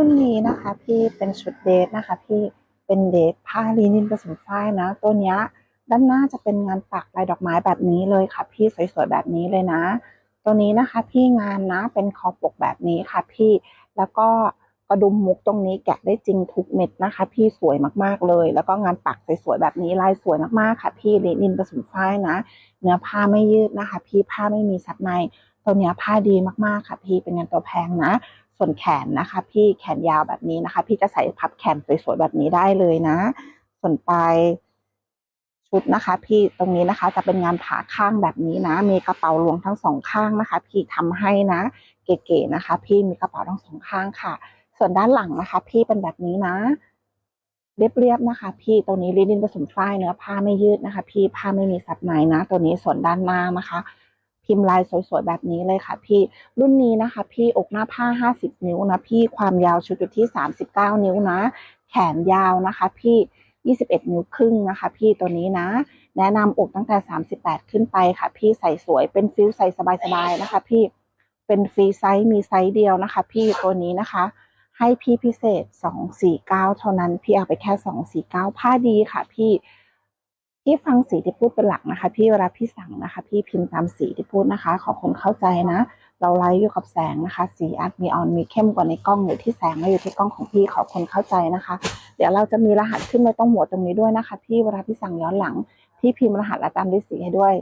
รุ่นนี้นะคะพี่เป็นชุดเดทนะคะพี่เป็นเดทผ้าลินินผสมฝ้ายนะ ตัวเนี้ยด้านหน้าจะเป็นงานปักลายดอกไม้แบบนี้เลยค่ะ พี่สวยๆแบบนี้เลยนะ ตัวนี้นะคะพี่งานนะเป็นคอปกแบบนี้ค่ะพี่แล้วก็กระดุมมุกตรงนี้แกะได้จริงทุกเม็ดนะคะ พี่สวยมากๆเลย แล้วก็งานปักสวยๆแบบนี้ลายสวยมากๆค่ะ พี่ลินินผสมฝ้ายนะ เนื้อผ้าไม่ยืดนะคะ พี่ผ้าไม่มีซับในตัวเนี้ยผ้าดีมากๆค่ะ พี่เป็นงานตัวแพงนะ ส่วนแขนนะคะ พี่แขนยาวแบบนี้นะคะ พี่จะใส่พับแขนสวยๆแบบนี้ได้เลยนะ ส่วนปลายชุดนะคะ พี่ตรงนี้นะคะ จะเป็นงานผ่าข้างแบบนี้นะ มีกระเป๋าลวงทั้งสองข้างนะคะ พี่ทำให้นะ เก๋ๆนะคะ พี่มีกระเป๋าทั้งสองข้างค่ะ ส่วนด้านหลังนะคะ พี่เป็นแบบนี้นะเรียบๆนะคะ พี่ตัวนี้ลินินผสมฝ้ายเนื้อผ้าไม่ยืดนะคะ พี่ผ้าไม่มีซับในนะ ตัวนี้ส่วนด้านหน้านะคะ พิมพ์ลายสวยๆแบบนี้เลยค่ะพี่รุ่นนี้นะคะ พี่อกหน้าผ้า 50 นิ้วนะพี่ความยาวชุดอยู่ที่ 39 นิ้วนะ แขนยาวนะคะ พี่ 21 นิ้วครึ่งนะคะ พี่ตัวนี้นะ แนะนำอกตั้งแต่ 38 ขึ้นไปค่ะ พี่ใส่สวยเป็นฟิลใส่สบายๆนะคะ พี่เป็นฟรีไซส์มีไซส์เดียวนะคะ พี่ตัวนี้นะคะให้พี่พิเศษ 249 เท่านั้น พี่เอาไปแค่ 249 ผ้าดีค่ะ พี่ พี่ฟังสีที่พูดเป็นหลักนะคะ พี่เวลาพี่สั่งนะคะ พี่พิมพ์ตามสีที่พูดนะคะ ขอคนเข้าใจนะ เราไลฟ์อยู่กับแสงนะคะ สีอาจมีออนมีเข้มกว่าในกล้องหรือที่แสงและอยู่ที่กล้องของพี่ขอคนเข้าใจนะคะ เดี๋ยวเราจะมีรหัสขึ้นไว้ตรงหัวตรงนี้ด้วยนะคะ พี่เวลาพี่สั่งย้อนหลัง พี่พิมพ์รหัสและตามด้วยสีให้ด้วย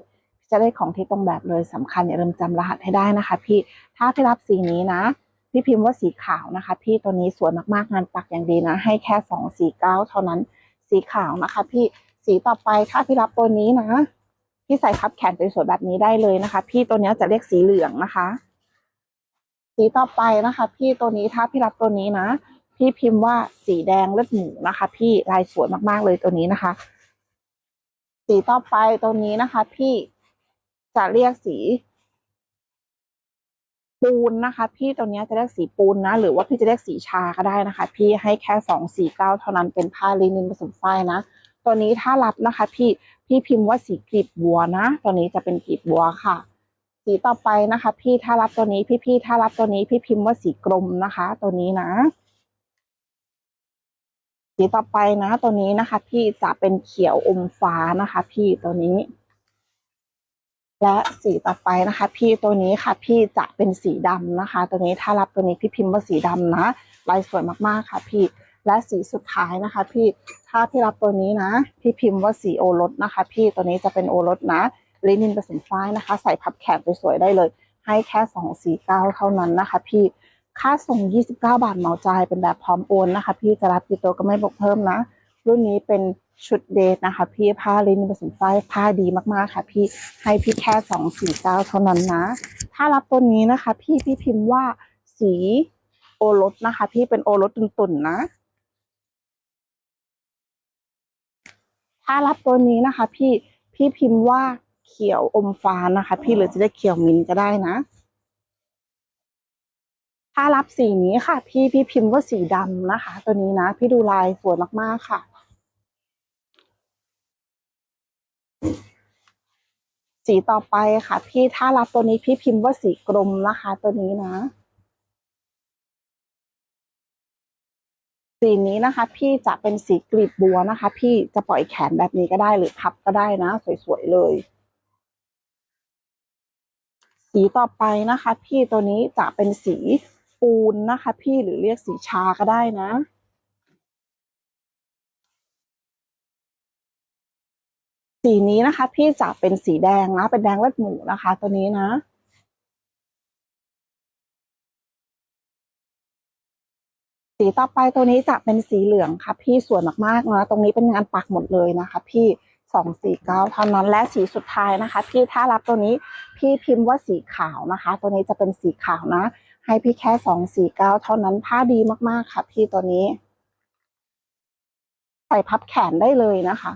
จะได้ของที่ตรงแบบเลยสำคัญอย่าลืมจำรหัสให้ได้นะคะ พี่ถ้าพี่รับสีนี้นะ พี่พิมพ์ว่าสีขาวนะคะ พี่ตัวนี้สวยมากๆงานปักอย่างดีนะ ให้แค่สองสีเก้าเท่านั้นสีขาวนะคะ พี่ สีต่อไปถ้าพี่รับตัวนี้นะพี่ใส่พับแขนสวยๆแบบนี้ได้เลยนะคะ พี่ตัวนี้จะเรียกสีเหลืองนะคะ สีต่อไปนะคะ พี่ตัวนี้ถ้าพี่รับตัวนี้นะ พี่พิมพ์ว่าสีแดงเลือดหมูนะคะ พี่ลายสวยมากๆเลยตัวนี้นะคะ สีต่อไปตัวนี้นะคะ พี่จะเรียกสี ปูนนะคะ พี่ตัวนี้จะเรียกสีปูนนะ หรือว่าพี่จะเรียกสีชาก็ได้นะคะ พี่ให้แค่สองสี่เก้าเท่านั้นเป็นผ้าลินินผสมฝ้ายนะ ตัวนี้ถ้ารับนะคะ พี่พี่พิมพ์ว่าสีกลีบบัวนะ ตัวนี้จะเป็นกลีบบัวค่ะ สีต่อไปนะคะ พี่ถ้ารับตัวนี้พี่พี่ถ้ารับตัวนี้พี่พิมพ์ว่าสีกรมนะคะ ตัวนี้นะสีต่อไปนะตัวนี้นะคะ พี่จะเป็นเขียวอมฟ้านะคะ พี่ตัวนี้ และสีต่อไปนะคะ พี่ตัวนี้ค่ะ พี่จะเป็นสีดำนะคะ ตัวนี้ถ้ารับตัวนี้พี่พิมพ์ว่าสีดำนะลายสวยมากๆค่ะ พี่ และสีสุดท้ายนะคะ พี่ถ้าพี่รับตัวนี้นะ พี่พิมพ์ว่าสีโอรสนะคะ พี่ตัวนี้จะเป็นโอรสนะลินินผสมฝ้ายนะคะ ใส่พับแขนไปสวยได้เลย ให้แค่สองสีเก้าเท่านั้นนะคะ พี่ค่าส่ง 29 บาทเหมาจ่ายเป็นแบบพร้อมโอนนะคะ พี่จะรับกี่ตัวก็ไม่บอกเพิ่มนะ รุ่นนี้เป็นชุดเดทนะคะ พี่ผ้าลินินผสมฝ้ายผ้าดีมากๆค่ะ พี่ให้พี่แค่สองสีเก้าเท่านั้นนะ ถ้ารับตัวนี้นะคะ พี่พี่พิมพ์ว่าสีโอรสนะคะ พี่เป็นโอรสตุ่นๆนะ ถ้ารับตัวนี้นะคะ พี่พี่พิมพ์ว่าเขียวอมฟ้านะคะ พี่หรือจะได้เขียวมิ้นก็ได้นะ ถ้ารับสีนี้ค่ะ พี่พี่พิมพ์ว่าสีดำนะคะ ตัวนี้นะ พี่ดูลายสวยมากๆค่ะ สีต่อไปค่ะ พี่ถ้ารับตัวนี้พี่พิมพ์ว่าสีกรมนะคะ ตัวนี้นะ สีนี้นะคะ พี่จะเป็นสีกลีบบัวนะคะ พี่จะปล่อยแขนแบบนี้ก็ได้หรือพับก็ได้นะ สวยๆเลย สีต่อไปนะคะ พี่ตัวนี้จะเป็นสีปูนนะคะ พี่หรือเรียกสีชาก็ได้นะสีนี้นะคะ พี่จะเป็นสีแดงนะ เป็นแดงเลือดหมูนะคะ ตัวนี้นะ สีต่อไปตัวนี้จะเป็นสีเหลืองค่ะ พี่สวยมากๆนะตรงนี้เป็นงานปักหมดเลยนะคะ พี่สองสี่เก้าเท่านั้นและสีสุดท้ายนะคะ พี่ถ้ารับตัวนี้พี่พิมพ์ว่าสีขาวนะคะ ตัวนี้จะเป็นสีขาวนะ ให้พี่แค่สองสี่เก้าเท่านั้นผ้าดีมากๆค่ะ พี่ตัวนี้ ใส่พับแขนได้เลยนะคะ